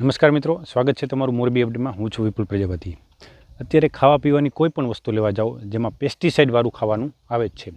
નમસ્કાર મિત્રો, સ્વાગત છે તમારું મોરબી અપડેટમાં. હું છું વિપુલ પ્રજાપતિ. અત્યારે ખાવા પીવાની કોઈ પણ વસ્તુ લેવા જાઓ, જેમાં પેસ્ટિસાઇડવાળું ખાવાનું આવે જ છે.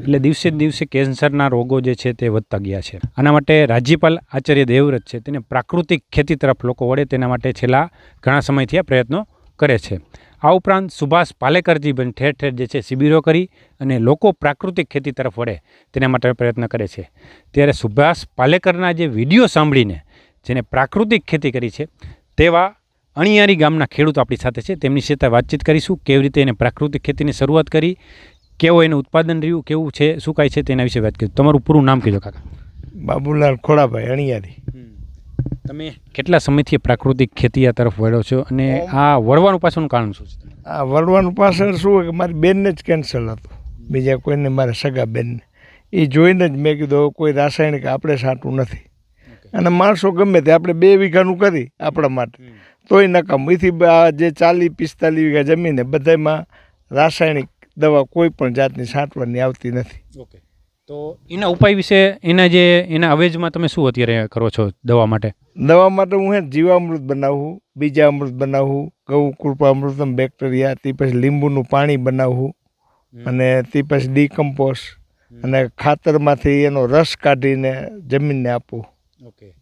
એટલે દિવસે દિવસે કેન્સરના રોગો જે છે તે વધતા ગયા છે. આના માટે રાજ્યપાલ આચાર્ય દેવવ્રત છે, તેને પ્રાકૃતિક ખેતી તરફ લોકો વળે તેના માટે છેલ્લા ઘણા સમયથી આ પ્રયત્નો કરે છે. આ ઉપરાંત સુભાષ પાલેકરજી પણ ઠેર ઠેર જે છે શિબિરો કરી અને લોકો પ્રાકૃતિક ખેતી તરફ વળે તેના માટે પ્રયત્ન કરે છે. ત્યારે સુભાષ પાલેકરના જે વીડિયો સાંભળીને જેને પ્રાકૃતિક ખેતી કરી છે તેવા અણિયારી ગામના ખેડૂત આપણી સાથે છે. તેમની સાથે વાતચીત કરીશું કેવી રીતે એને પ્રાકૃતિક ખેતીની શરૂઆત કરી કેવો એનું ઉત્પાદન રહ્યું કેવું છે શું કાંઈ છે તેના વિશે વાત કરીશું. તમારું પૂરું નામ કીધું કાકા. બાબુલાલ ખોડાભાઈ અણિયારી. તમે કેટલા સમયથી પ્રાકૃતિક ખેતી આ તરફ વળ્યો છો અને આ વળવાનું પાછળનું કારણ શું છે? આ વળવાનું પાછળ શું કે મારી બેનને જ કેન્સર હતું. બીજા કોઈને મારા સગા બેનને. એ જોઈને જ મેં કીધું કોઈ રાસાયણિક આપણે સાટું નથી. અને માણસો ગમે તે આપણે બે વીઘાનું કરી આપણા માટે. તોય નકામ. એથી આ જે ચાલીસ પિસ્તાલીસ વીઘા જમીને બધામાં રાસાયણિક દવા કોઈ પણ જાતની છાંટવાની આવતી નથી. ઓકે. તો એના ઉપાય વિશે એના જે એના અવેજમાં તમે શું અત્યારે કરો છો દવા માટે? દવા માટે હું હે જીવામૃત બનાવું બીજા અમૃત બનાવું ગૌ કૃપામૃતમ બેક્ટેરિયા તે પછી લીંબુનું પાણી બનાવવું અને તે પછી ડીકમ્પોઝ અને ખાતરમાંથી એનો રસ કાઢીને જમીનને આપવું. ઓકે.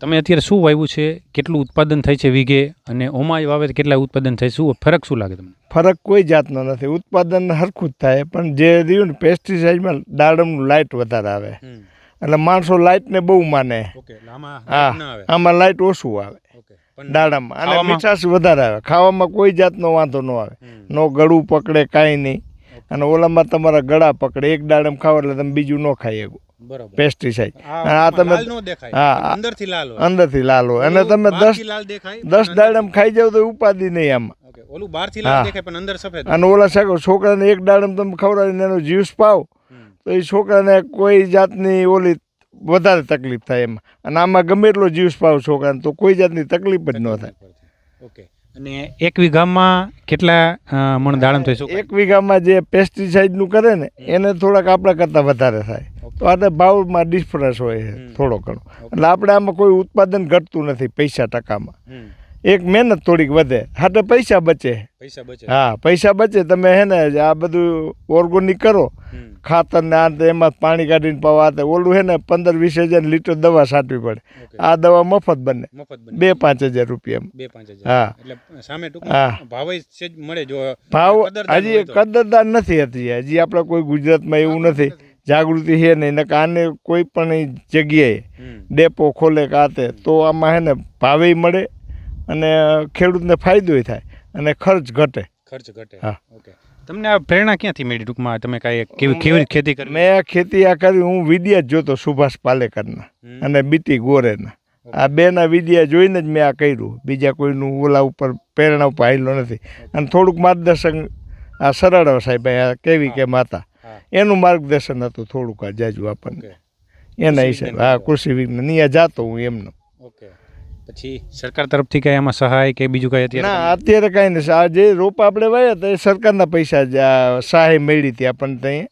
તમે અત્યારે શું વાવ્યું છે? કેટલું ઉત્પાદન થાય છે વીઘે? અને ઓમાં વાવે કેટલા ઉત્પાદન થાય? શું ફરક શું લાગે તમને? ફરક કોઈ જાતનો નથી. ઉત્પાદન હરખું જ થાય પણ જે રહ્યું ને પેસ્ટિસાઇડમાં દાડમનું લાઇટ વધારે આવે. એટલે માણસો લાઇટને બહુ માને. આમાં હા આમાં લાઇટ ઓછું આવે. દાડમમાં. અને? મીઠાશ વધારે આવે. ખાવામાં કોઈ જાતનો વાંધો ન આવે. નો ગળું પકડે કાંઈ નહીં. અને ઓલામાં તમારા ગળા પકડે. એક દાડમ ખાવ એટલે તમે બીજું ન ખાઈ શકો. બરાબર. પેસ્ટિસાઇડ અને આ તમે હા, અંદરથી લાલ હોય. અંદરથી લાલ હોય. અને તમે દસ દસ દાડમ ખાઈ જાવ તો ઉપાધિ નહીં આમાં. ઓલું બહારથી લાલ દેખાય પણ અંદર સફેદ. અને ઓલા શાકો છોકરાને એક દાડમ તમે ખવડાવીને એનો જ્યુસ પાવ તો એ છોકરાને કોઈ જાતની ઓલી વધારે તકલીફ થાય એમાં. અને આમાં ગમે એટલો જ્યુસ પાવ છોકરાને તો કોઈ જાતની તકલીફ જ ન થાય. ઓકે. અને એક વીઘામાં કેટલા મણ દાડમ થઈ શકે એક વીઘામાં જે પેસ્ટિસાઇડનું કરે ને એને થોડાક આપણા કરતાં વધારે થાય. તો આને ભાવમાં ડિફરન્સ હોય છે થોડો ઘણો. એટલે આપણે આમાં કોઈ ઉત્પાદન ઘટતું નથી પૈસા ટકામાં. એક મહેનત થોડીક વધે. હાટે પૈસા બચે. પૈસા બચે. હા પૈસા બચે. તમે હે ને આ બધું ઓર્ગોનિક કરો. ખાતર ને આ એમાં પાણી કાઢીને પાવા. તે ઓલું હે ને પંદર વીસ હજાર લીટર દવા છાંટવી પડે. આ દવા મફત બને. બે પાંચ હજાર રૂપિયા બે પાંચ હા. એટલે સામે હા. ભાવ મળે જો ભાવ હજી કદરદાર નથી હતી હજી. આપણે કોઈ ગુજરાતમાં એવું નથી. જાગૃતિ છે નહીં નકર આને કોઈ પણ જગ્યાએ ડેપો ખોલે કાતે તે તો આમાં હે ને ભાવે મળે અને ખેડૂતને ફાયદોય થાય અને ખર્ચ ઘટે. ખર્ચ ઘટે. હા. ઓકે. તમને આ પ્રેરણા ક્યાંથી મળી ટૂંકમાં? તમે કાંઈ કેવી કેવી ખેતી કરી? મેં આ ખેતી આ કરી હું વિડિયા જ જોતો સુભાષ પાલેકરના અને બીટી ગોરેના. આ બેના વિડિયા જોઈને જ મેં આ કર્યું. બીજા કોઈનું ઓલા ઉપર પ્રેરણા ઉપર આવેલો નથી. અને થોડુંક માર્ગદર્શન આ સરળ સાહેબ આ કેવી કે માતા. એનું માર્ગદર્શન હતું થોડુંક આ જાજુ આપણને. એના હિસાબે. હા કૃષિ વિજ્ઞાન. અહીંયા જાતો હું એમનો. ઓકે. પછી સરકાર તરફથી કાંઈ એમાં સહાય કે બીજું કાંઈ અત્યારે ના અત્યારે કઈ નથી. આ જે રોપા આપણે વાયા તો એ સરકારના પૈસા જ સહાય મળી હતી આપણને ત્યાં.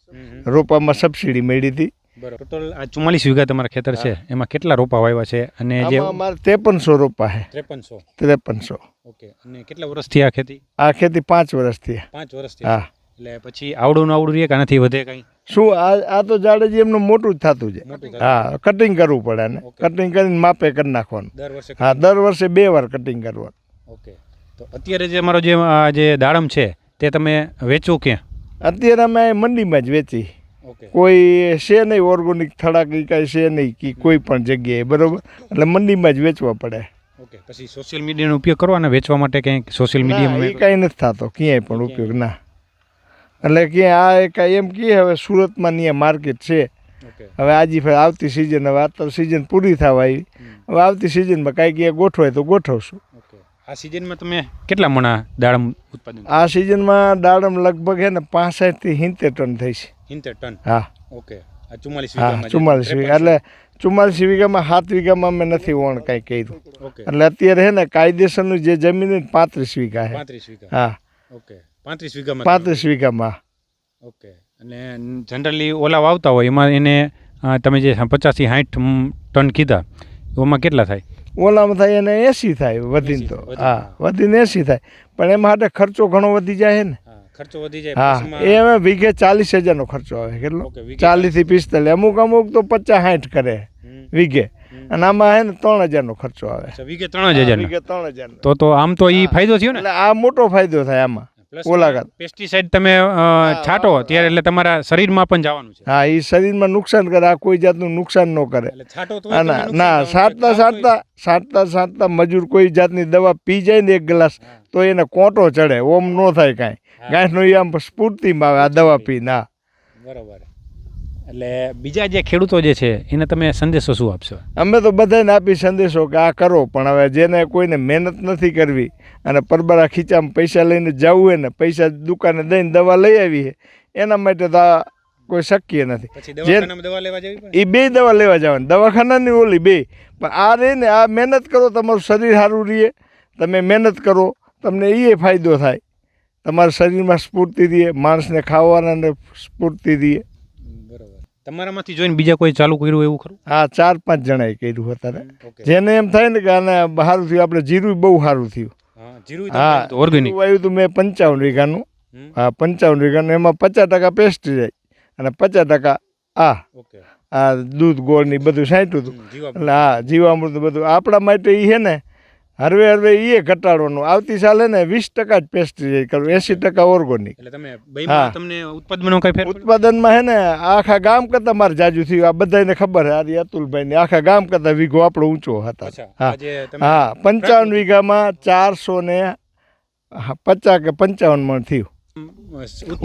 રોપામાં સબસિડી મળી હતી. ટોટલ આ ચુમ્માલીસ વીઘા તમારા ખેતર છે. એમાં કેટલા રોપા વાવ્યા છે? અને જે અમારે ત્રેપનસો રોપા છે. ત્રેપનસો? ત્રેપનસો. ઓકે. અને કેટલા વર્ષથી આ ખેતી? આ ખેતી પાંચ વર્ષથી. પાંચ વર્ષથી. હા. એટલે પછી આવડું ને આવડું રહે કે આનાથી વધે કંઈ? શું આ આ તો જાડેજી એમનું મોટું જ થતું છે. હા કટિંગ કરવું પડે ને કટિંગ કરીને માપે કરી નાખવાનું. દર વર્ષે હા દર વર્ષે બે વાર કટિંગ કરવાનું. ઓકે તો અત્યારે જે અમારો જે આ જે દાડમ છે તે તમે વેચો ક્યાં? અત્યારે અમે મંડીમાં જ વેચી. કોઈ છે નહીં ઓર્ગોનિક થડા કે કાંઈ છે નહીં કે કોઈ પણ જગ્યાએ બરાબર? એટલે મંડીમાં જ વેચવા પડે. ઓકે પછી સોશિયલ મીડિયાનો ઉપયોગ કરો અને વેચવા માટે કંઈક સોશિયલ ના, એ મીડિયામાં કાંઈ નથી થતો ક્યાંય પણ ઉપયોગ ના. એટલે કે આ કાંઈ એમ કહે હવે સુરતમાં ત્યાં માર્કેટ છે. હવે આજી ફેર આવતી સિઝન હવે તો સિઝન પૂરી થવા આવી. હવે આવતી સિઝનમાં કાંઈ ક્યાંય ગોઠવાય તો ગોઠવશું. આ સિઝનમાં તમે કેટલા મણા દાડમ ઉત્પાદન આ સિઝનમાં દાડમ લગભગ હે ને પાસઠથી સિત્તેર ટન થઈ છે. સિત્તેર ટન? હા. ઓકે ચુમ્માલીસ વીઘા. એટલે ચુમ્માલીસ વીઘામાં સાત વીઘામાં અમે નથી વણ કાંઈ કર્યું. એટલે અત્યારે હે ને કાયદેસરનું જે જમીન પાંત્રીસ વીઘા પાંત્રીસ વીઘા. હા. ઓકે પાંત્રીસ વીઘામાં પાંત્રીસ વીઘામાં. ઓકે. અને જનરલી ઓલા વાવતા હોય એમાં એને તમે જે પચાસથી સાઠ ટન કીધા એમાં કેટલા થાય? ઓલામાં થાય એને એસી થાય વધીને તો. હા વધીને એસી થાય. પણ એમાં માટે ખર્ચો ઘણો વધી જાય ને. ખર્ચો વધી જાય હા એ હવે વીઘે ચાલીસ હજારનો ખર્ચો આવે કેટલો? ચાલીસથી પિસ્તાલીસ. અમુક અમુક તો પચાસ સાઠ કરે વીઘે. અને આમાં હે ને ત્રણ હજારનો ખર્ચો આવે. વીઘે ત્રણ હજાર વીઘે ત્રણ હજાર તો તો આમ તો એ ફાયદો થયો ને? એટલે આ મોટો ફાયદો થાય આમાં. ઓલાઘાત. પેસ્ટિસાઇડ તમે છાંટો ત્યારે એટલે તમારા શરીરમાં પણ જવાનું છે. હા એ શરીરમાં નુકસાન કરે આ કોઈ જાતનું નુકસાન ન કરે. એટલે છાંટો તો હા, ના ના સાંટતા સાંટતા સાંટતા સાંટતા મજૂર કોઈ જાતની દવા પી જાય ને એક ગ્લાસ તો એને કોંટો ચડે ઓમ ન થાય કાંઈ. ગાંઠનો એ આમ સ્ફૂર્તિમાં આવે આ દવા પી ના બરોબર. એટલે બીજા જે ખેડૂતો જે છે એને તમે સંદેશો શું આપશો? અમે તો બધાને આપી સંદેશો કે આ કરો પણ હવે જેને કોઈને મહેનત નથી કરવી અને પરબરા ખીચામાં પૈસા લઈને જવું હોય ને પૈસા દુકાને દઈને દવા લઈ આવી એના માટે તો આ કોઈ શક્ય નથી. જે દવા લેવા જવી એ બે દવા લેવા જવાની. દવાખાનાની ઓલી બે. પણ આ રહીને આ મહેનત કરો તમારું શરીર સારું રહે. તમે મહેનત કરો તમને એ ફાયદો થાય. તમારા શરીરમાં સ્ફૂર્તિ રહે માણસને ખાવાના સ્ફૂર્તિ રહે. તમારામાંથી જોઈને બીજા કોઈ ચાલુ કર્યું એવું ખરું? હા ચાર પાંચ જણાએ કર્યું અત્યારે. જેને એમ થાય ને કે આને સારું થયું આપણે જીરું બહુ સારું થયું. હા જીરું હા ઓર્ગેનિક વાવ્યું હતું મેં પંચાવન વીઘાનું. હા પંચાવન વીઘાનું એમાં પચાસ ટકા પેસ્ટિસાઇડ અને પચાસ ટકા આ. આ દૂધ ગોળની બધું સાંટ્યું હતું. એટલે હા જીવામૃત બધું આપણા માટે એ છે ને હરવે હરવે એ ઘટાડવાનું. આવતી સાલે ને વીસ ટકા જ પેસ્ટિસાઇડ કરવું એંસી ટકા ઓર્ગોનિક એટલે તમે હા. તમને ઉત્પાદનનો કઈ ફેર ઉત્પાદનમાં હે ને આખા ગામ કરતાં મારે જાજુ થયું. આ બધાને ખબર છે આરી અતુલભાઈ ને આખા ગામ કરતાં વીઘો આપણો ઊંચો હતા. હા. હા પંચાવન વીઘામાં ચારસો ને પચાસ કે પંચાવન મણ થયું.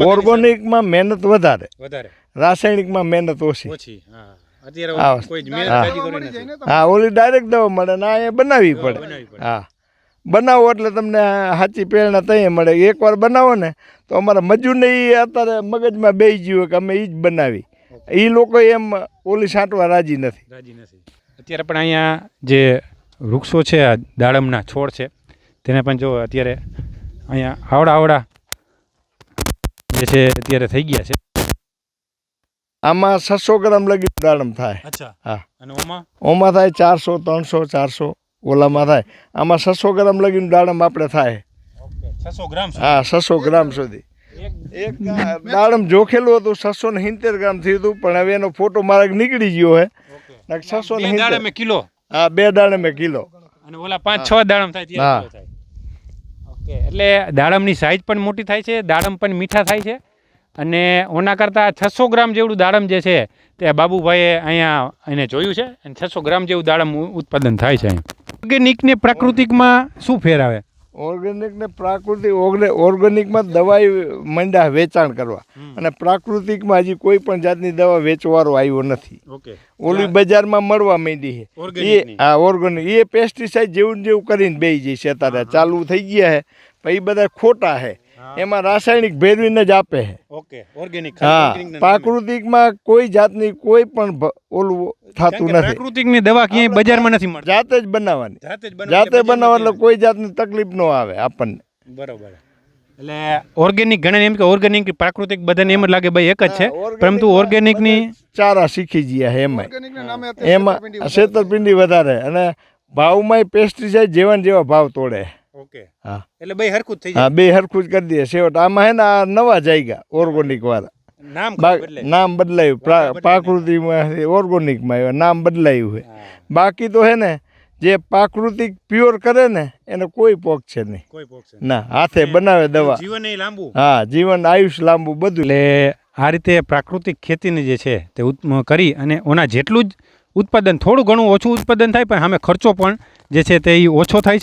ઓર્ગોનિકમાં મહેનત વધારે. વધારે. રાસાયણિકમાં મહેનત ઓછી. ઓછી હા. હા. ઓલી ડાયરેક્ટ દવા મળે. ના એ બનાવવી પડે. હા. બનાવો એટલે તમને સાચી પ્રેરણા તઈ મળે. એકવાર બનાવો ને તો અમારા મજૂરને એ અત્યારે મગજમાં બેસી ગયું કે અમે એ જ બનાવી. એ લોકો એમ ઓલી છાંટવા રાજી નથી. રાજી નથી. અત્યારે પણ અહીંયા જે વૃક્ષો છે આ દાડમના છોડ છે તેને પણ જો અત્યારે અહીંયા આવડા આવડા જે છે અત્યારે થઈ ગયા છે. આમાં છસો ગ્રામ લગી દાડમ થાય. અચ્છા. હા. અને ઓમાં? ઓમાં થાય ચારસો ત્રણસો ચારસો ઓલામાં થાય. આમાં છસો ગ્રામ લગીને દાડમ આપણે થાય. છસો ગ્રામ હા છસો ગ્રામ સુધી. એક દાડમ જોખેલું હતું છસો ને સિત્તેર ગ્રામ થયું હતું પણ હવે એનો ફોટો મારા નીકળી ગયો હે. છસો ને દાડમે કિલો? હા બે દાડમે કિલો. અને ઓલા પાંચ છ દાડમ થાય હા. એટલે દાડમની સાઈઝ પણ મોટી થાય છે દાડમ પણ મીઠા થાય છે. અને ઓના કરતાં છસો ગ્રામ જેવડું દાડમ જે છે તે બાબુભાઈએ અહીંયા એને જોયું છે અને છસો ગ્રામ જેવું દાડમ ઉત્પાદન થાય છે ઓર્ગેનિકને પ્રાકૃતિકમાં શું ફેર આવે? ઓર્ગેનિકને પ્રાકૃતિક ઓર્ગે- ઓર્ગેનિકમાં દવાઈ મંડા વેચાણ કરવા. અને પ્રાકૃતિકમાં હજી કોઈ પણ જાતની દવા વેચવારો આવ્યો નથી. ઓલી બજારમાં મળવા માંડી છે. એ આ ઓર્ગેનિક એ પેસ્ટિસાઇડ જેવું જેવું કરીને જાય છે અત્યારે. ચાલુ થઈ ગયા છે. પછી એ બધા ખોટા છે. એમાં રાસાયણિક ભેરવીને જ આપે છે. ઓકે ઓર્ગેનિક હા પ્રાકૃતિકમાં કોઈ જાતની કોઈ પણ ઓલું થતું નથી. પ્રાકૃતિકની દવા ક્યાંય બજારમાં નથી મળતી. જાતે જ બનાવવાની. જાતે જ જાતે બનાવવા એટલે કોઈ જાતની તકલીફ ન આવે આપણને. બરોબર. એટલે ઓર્ગેનિક ઘણા એમ કે ઓર્ગેનિક પ્રાકૃતિક બધાને એમ જ લાગે ભાઈ એક જ છે. પરંતુ ઓર્ગેનિકની ચારા શીખી ગયા છે એમાં એમાં છેતરપિંડી વધારે અને ભાવમાં પેસ્ટિસાઇડ જેવા જેવા ભાવ તોડે ઓકે. હા. એટલે બે હરખું થઈ હા બે હરખું જ કરી દે છેવટ આમાં હે ને આ નવા જાયગા ઓર્ગોનિક વાળા. નામ નામ બદલાયું. પ્રાકૃતિકમાં ઓર્ગોનિકમાં આવ્યા, નામ બદલાયું છે બાકી તો હે ને જે પ્રાકૃતિક પ્યોર કરે ને એને કોઈ પોક છે નહીં. કોઈ પોક્ષ ના હાથે બનાવે દવા. જીવન એ લાંબુ. હા જીવન આયુષ લાંબુ બધું. એટલે આ રીતે પ્રાકૃતિક ખેતીની જે છે તે ઉત્મ કરી અને ઓના જેટલું જ ઉત્પાદન થોડું ઘણું ઓછું ઉત્પાદન થાય પણ સામે ખર્ચો પણ જે છે તે ઈ ઓછો થાય છે.